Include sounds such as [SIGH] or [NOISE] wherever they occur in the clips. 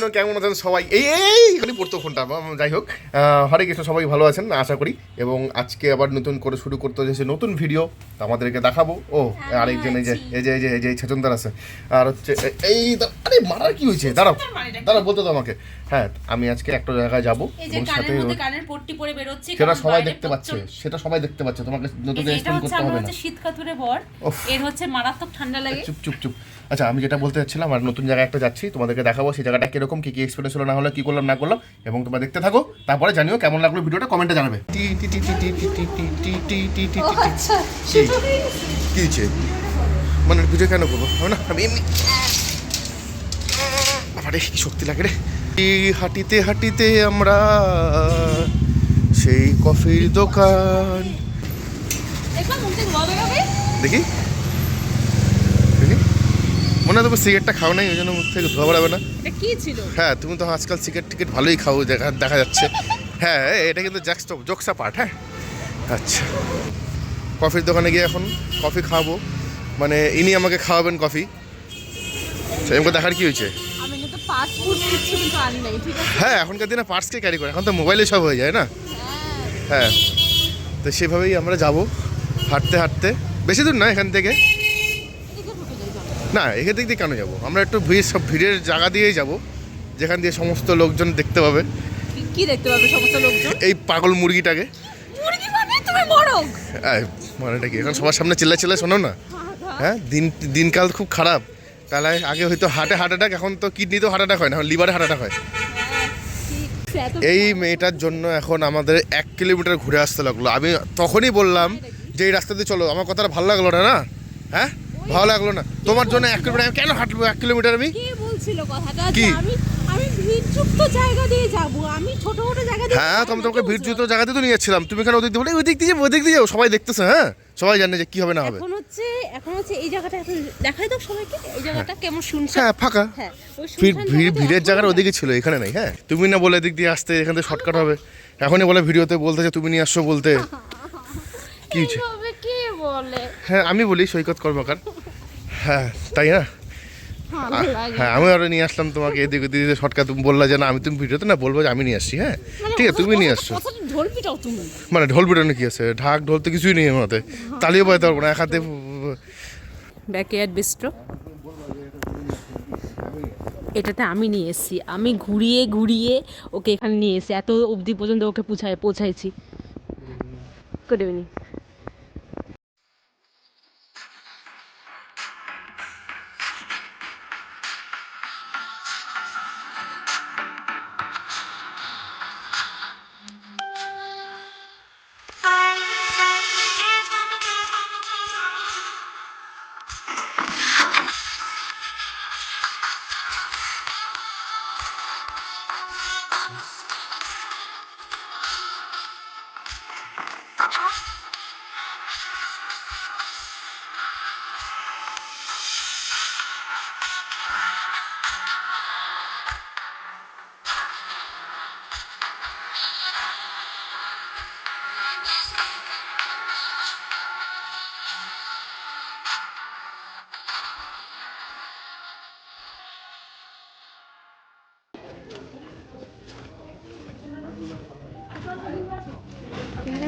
কৃষ্ণ কেমন আছেন সবাই? এই এই এখানে পড়তো ফোনটা যাই হোক। হরে কৃষ্ণ সবাই ভালো আছেন আশা করি। এবং আজকে আবার নতুন করে শুরু করতে হচ্ছে নতুন ভিডিও তো আমাদেরকে দেখাবো। ও আরেকজন এই যে এই যে এই যে এই যে ছেচনদার আছে। আর হচ্ছে এই আরে মারার কি হয়েছে? দাঁড়াও দাঁড়াও বলতে তো আমাকে। হ্যাঁ আমি আজকে একটা জায়গায় যাব এবং সাথে কানের মধ্যে কানের পট্টি পরে বেরোচ্ছি সেটা সবাই দেখতে পাচ্ছে সেটা সবাই দেখতে পাচ্ছে তোমাকে নতুন এক্সপ্লেন করতে হবে না। শীত কাতুরে বর এর হচ্ছে মারাত্মক ঠান্ডা লাগে। চুপ চুপ চুপ। আচ্ছা আমি যেটা বলতে চাচ্ছিলাম আর নতুন জায়গায় একটা যাচ্ছি তোমাদেরকে দেখাবো সেই জায়গাটা কীরকম কীরকম কী কী এক্সপেক্টেশন হলো না হলো কী করলাম না করলাম এবং তোমরা দেখতে থাকো তারপরে জানিও কেমন লাগল ভিডিওটা কমেন্টে জানাবে কি হচ্ছে মানে পুজো কেন করব না আমি এমনি আরে কি শক্তি লাগে রে হাঁটিতে হাঁটিতে আমরা সেই কফির দোকান দেখি মনে হয় সিগারেটটা খাও নাই ওই জন্য মুখ থেকে ধোয়া বেড়াবে না। এটা কি ছিল? হ্যাঁ তুমি তো আজকাল সিগারেট টিকিট ভালোই খাও দেখা দেখা যাচ্ছে। হ্যাঁ এটা কিন্তু জ্যাক্স জোকসা পার্ট হ্যাঁ। আচ্ছা। কফির দোকানে গিয়ে এখন কফি খাওয়াবো মানে ইনি আমাকে খাওয়াবেন কফি। সেরকম দেখার কি হয়েছে? হ্যাঁ এখনকার দিনে পার্সকে ক্যারি করে এখন তো মোবাইলে সব হয়ে যায় না? হ্যাঁ। তো সেভাবেই আমরা যাব হাঁটতে হাঁটতে। বেশি দূর না এখান থেকে? না এখান দিক দিয়ে কেন যাব? আমরা একটু ভিড় সব ভিড়ের জায়গা দিয়েই যাব যেখান দিয়ে সমস্ত লোকজন দেখতে পাবে। কি- দেখতে পাবে সমস্ত লোকজন? এই পাগল মুরগিটাকে। মুরগি মানে তুমি মরক মানেটা কি? এখন সবার সামনে চিল্লা চিল্লা শোনো না? হ্যাঁ দিন দিনকাল খুব খারাপ। তাহলে আগে হয়তো হার্টে হার্ট অ্যাটাক এখন তো কিডনিতেও হার্ট অ্যাটাক হয় না এখন লিভারে হার্ট অ্যাটাক হয়। এই মেয়েটার জন্য এখন আমাদের এক কিলোমিটার ঘুরে আসতে লাগল। আমি তখনই বললাম যে এই রাস্তা দিয়ে চলো আমার কথাটা ভালো লাগল না না? হ্যাঁ? ভালো লাগল না। তোমার জন্য এক কিলোমিটার আমি কেন হাঁটবো? এক কিলোমিটার আমি? কে বলছিল কথাটা? কি? আমি আমি ভিড়যুক্ত জায়গা দিয়ে যাব। আমি ছোট ছোট জায়গা দিয়ে হ্যাঁ তো তোমাকে নিয়ে যাচ্ছিলাম তুমি কেন ওদিক দিয়ে বলে ওই দিক দিয়ে দিক দিয়ে যাও সবাই দেখতেছে হ্যাঁ? সবাই জানে যে কি হবে না। হবে। এখন হচ্ছে এখন হচ্ছে এই জায়গাটা এখন দেখাই দাও সবাইকে। এই জায়গাটা কেমন শুনছে? হ্যাঁ ফাঁকা। হ্যাঁ ভিড় ভিড় ভিড়ের জায়গার। ওদিকে ছিল এখানে নেই হ্যাঁ? তুমি না বলে এদিক দিয়ে আসতে এখান থেকে শর্টকাট হবে। এখনই বলে ভিডিওতে বলতে যে তুমি নিয়ে আসছো বলতে। [LAUGHS] কি বলে? হ্যাঁ আমি বলি সৈকত কর্মকার। হ্যাঁ তাই না? হ্যাঁ আমি আরও নিয়ে আসলাম তোমাকে। এদিকে দিদি শর্টকাট তুমি বললা যে না আমি তুমি ভিডিওতে না বলব যে আমি নিয়ে আসছি হ্যাঁ? মানে ঠিক আছে তুমি নিয়ে আসছো। ঢোল তুমি। মানে ঢোল পিটানো কি আছে? ঢাক ঢোল তো কিছুই নেই আমার হাতে তালিও পাইতে পারব না এক হাতে ব্যাকয়ার্ড বিস্ট্রো এটাতে আমি নিয়ে এসেছি। আমি ঘুরিয়ে ঘুরিয়ে ওকে এখানে নিয়ে এসেছি। এত অবধি পর্যন্ত ওকে পৌঁছায় পৌঁছাইছি। গুড ইভিনিং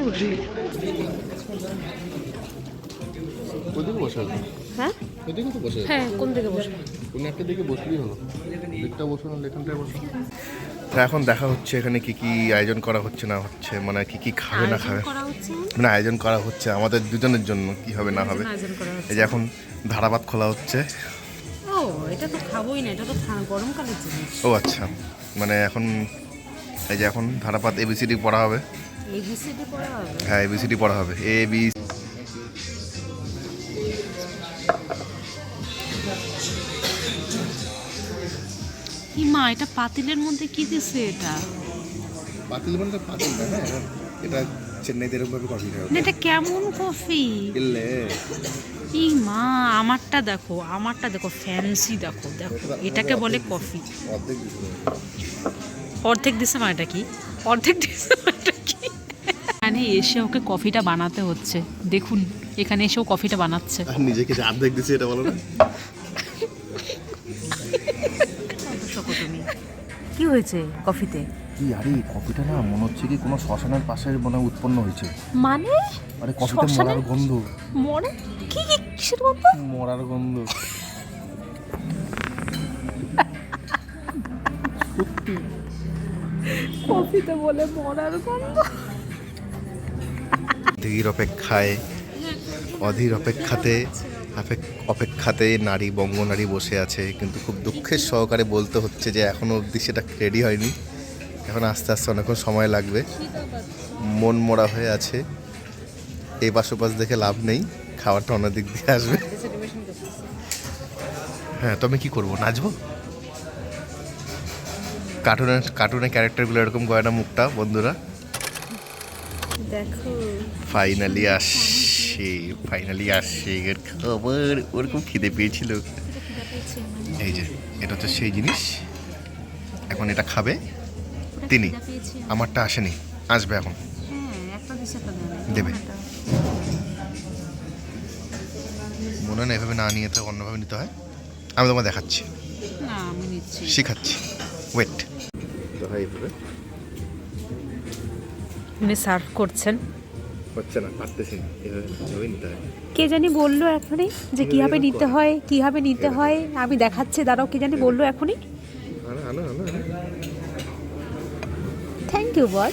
ওদিকে হ্যাঁ? ওদিকে তো বসে হ্যাঁ কোন দিকে বসবো কোনো একটা দিকে বসলেই হলো। দিকটা বসো না এখানটায় বসো। এখন দেখা হচ্ছে এখানে কি কি আয়োজন করা হচ্ছে না হচ্ছে মানে কি কি খাবে না খাবে? মানে আয়োজন করা হচ্ছে আমাদের দুজনের জন্য কি হবে না হবে? এই যে এখন ধারাবাত খোলা হচ্ছে। ও এটা তো খাবোই না এটা তো গরমকালের জিনিস। ও আচ্ছা মানে এখন এই যে এখন ধারাপাত এবিসিডি পড়া হবে। এবিসিডি পড়া হবে? হ্যাঁ এবিসিডি পড়া হবে। এ বি কি মা এটা পাতিলের মধ্যে কি দিছে এটা? পাতিল মানে পাতিলটা হ্যাঁ এটা চেন্নাইতে এরকম ভাবে কফি না, এটা কেমন কফি? ইল্লে এই মা আমারটা দেখো আমারটা দেখো ফ্যান্সি দেখো দেখো। এটাকে বলে কফি। অর্ধেক দিছে। মা এটা কি? অর্ধেক দিছে মা এটা কি এখানে এসে ওকে কফিটা বানাতে হচ্ছে। দেখুন এখানে এসেও কফিটা বানাচ্ছে। নিজেকে যে অর্ধেক দিচ্ছে এটা বলো না? তুমি হয়েছে কফিতে? কি আরে কফিটা না মনে হচ্ছে কি কোনো শ্মশানের পাশে মনে উৎপন্ন হয়েছে। মানে? আরে কফিতে মরার গন্ধ। মরে? কি কি কিসের গন্ধ? মরার গন্ধ। কফিতে বলে মরার গন্ধ? ধীর অপেক্ষায় অধীর অপেক্ষাতে অপেক্ষাতে নারী বঙ্গনারী বসে আছে। কিন্তু খুব দুঃখের সহকারে বলতে হচ্ছে যে এখনও অবধি সেটা রেডি হয়নি। এখন আস্তে আস্তে অনেকক্ষণ সময় লাগবে। মন মরা হয়ে আছে। এই পাশ ওপাশ দেখে লাভ নেই। খাবারটা অন্য দিক দিয়ে আসবে। হ্যাঁ তো আমি কি করব? নাচবো? কার্টুনের কার্টুনের ক্যারেক্টারগুলো এরকম গয়না মুখটা, বন্ধুরা। দেখো। ফাইনালি আসছে ফাইনালি আসছে এর খবর। ওর খুব খিদে পেয়েছিল এই যে এটা হচ্ছে সেই জিনিস। এখন এটা খাবে। তিনি। আমারটা আসেনি। আসবে এখন। দেবে। মনে হয় না এভাবে না নিয়ে তো অন্যভাবে নিতে হয়। আমি তোমায় দেখাচ্ছি। না শেখাচ্ছি। ওয়েট এইভাবে উনি সার্ভ করছেন। হচ্ছে না পারতেছি হয় কে জানি বলল এখনই যে কীভাবে নিতে হয় কীভাবে নিতে হয় আমি দেখাচ্ছি দাঁড়াও কে জানি বলল এখনই। থ্যাংক ইউ বল।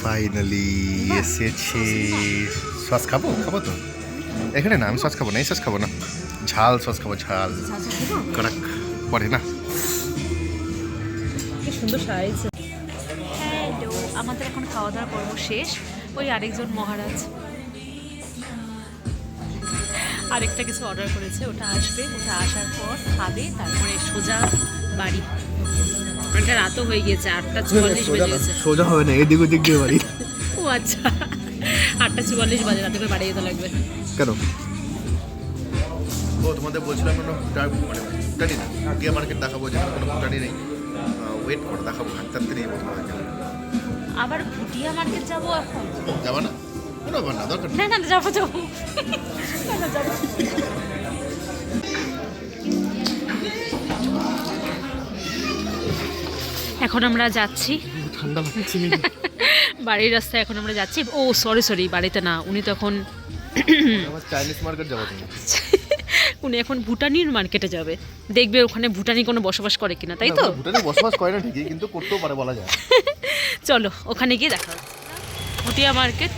ফাইনালি এসেছে সস খাব? খাব তো? এখানে না আমি সস খাব না এই সস খাব না। ঝাল সস খাব ঝাল। কড়াক পরে না? সুন্দর সাজাইছে হ্যালো আমাদের এখন খাওয়া দাওয়ার পর্ব শেষ। ওই আরেকজন মহারাজ আরেকটা কিছু অর্ডার করেছে ওটা আসবে। ওটা আসার পর খাবে তারপরে সোজা বাড়ি। অনেকটা রাতও হয়ে গিয়েছে আটটা চুয়াল্লিশ বেজে গেছে সোজা হবে না এদিক ওদিক দিয়ে বাড়ি। ও আচ্ছা আটটা চুয়াল্লিশ বাজে রাতে করে বাড়ি যেতে লাগবে। কেন? ও তোমাদের বলছিলাম না ভুটান মানে ভুটানি না ভুটিয়া মার্কেট দেখাবো যেখানে কোনো ভুটানি নেই। ওয়েট করো দেখাবো হাঁটতে হাঁটতে নিয়ে বলব আবার ভুটিয়া মার্কেট যাব এখন? যাবা না? কোনো ব্যাপার না দরকার না না যাব যাব। না, না, যাব। এখন আমরা যাচ্ছি। ঠান্ডা লাগছে বাড়ির রাস্তায় এখন আমরা যাচ্ছি। ও সরি সরি বাড়িতে না উনি তখন চাইনিজ মার্কেট যাব তুমি। [LAUGHS] উনি এখন ভুটানির মার্কেটে যাবে। দেখবে ওখানে ভুটানি কোনো বসবাস করে কিনা তাই তো? ভুটানি বসবাস করে না ঠিকই কিন্তু করতেও পারে বলা যায়। [LAUGHS] চলো ওখানে গিয়ে দেখা হচ্ছে। ভুটিয়া মার্কেট।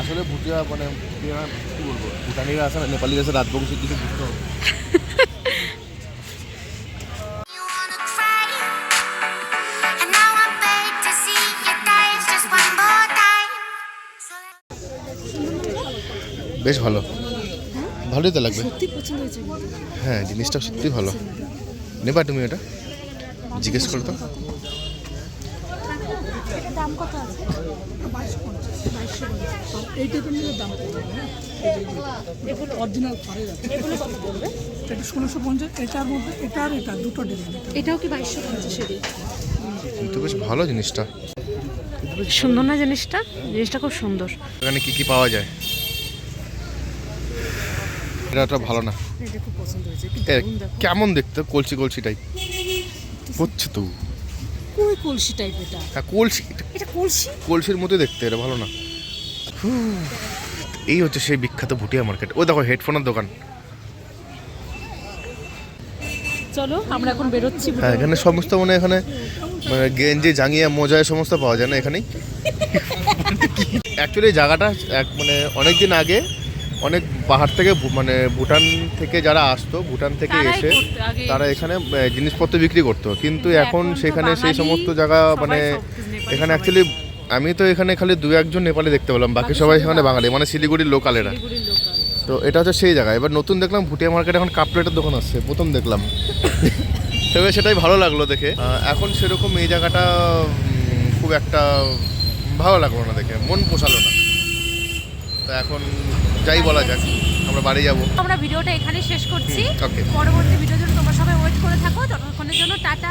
আসলে ভুটিয়া মানে ভুটিয়া কি বলব? ভুটানিরা আছে না নেপালি আছে রাজবংশী কিছু বুঝতে হবে। বেশ ভালো। ভালোই তো লাগবে। হ্যাঁ জিনিসটা সত্যি ভালো। নেবা তুমি এটা? জিজ্ঞেস করো তো। এটাও কি বাইশশো কিন্তু বেশ ভালো জিনিসটা। সুন্দর না জিনিসটা? জিনিসটা খুব সুন্দর। এখানে কি কি পাওয়া যায়? এটা ভালো না। এটা খুব পছন্দ হয়েছে। কেমন দেখতে? কলসি কলসি টাইপ হচ্ছে তো। কই কলসি টাইপ এটা। হ্যাঁ কলসি এটা কলসি? কলসির মতো দেখতে এটা ভালো না। এই হচ্ছে সেই বিখ্যাত ভুটিয়া মার্কেট। ও দেখো হেডফোনের দোকান। চলো আমরা এখন বেরোচ্ছি হ্যাঁ এখানে সমস্ত মানে এখানে মানে গেঞ্জি জাঙ্গিয়া মোজায় সমস্ত পাওয়া যায় না এখানেই। [LAUGHS] অ্যাকচুয়ালি জায়গাটা এক মানে অনেক দিন আগে অনেক পাহাড় থেকে মানে ভুটান থেকে যারা আসতো ভুটান থেকে এসে তারা এখানে জিনিসপত্র বিক্রি করতো। কিন্তু এখন সেখানে সেই সমস্ত জায়গা মানে এখানে অ্যাকচুয়ালি আমি তো এখানে খালি দু একজন নেপালি দেখতে পেলাম বাকি সবাই এখানে বাঙালি মানে শিলিগুড়ির লোকালেরা। তো এটা হচ্ছে সেই জায়গা। এবার নতুন দেখলাম ভুটিয়া মার্কেটে এখন কাপ প্লেটের দোকান আসছে প্রথম দেখলাম। [LAUGHS] তবে সেটাই ভালো লাগল দেখে। এখন সেরকম এই জায়গাটা খুব একটা ভালো লাগল না দেখে মন পোষালো না। তো এখন যাই বলা যাক আমরা বাড়ি যাব। আমরা ভিডিওটা এখানে শেষ করছি। পরবর্তী ভিডিওর জন্য তোমরা সবাই ওয়েট করে থাকো। ততক্ষণের জন্য টাটা।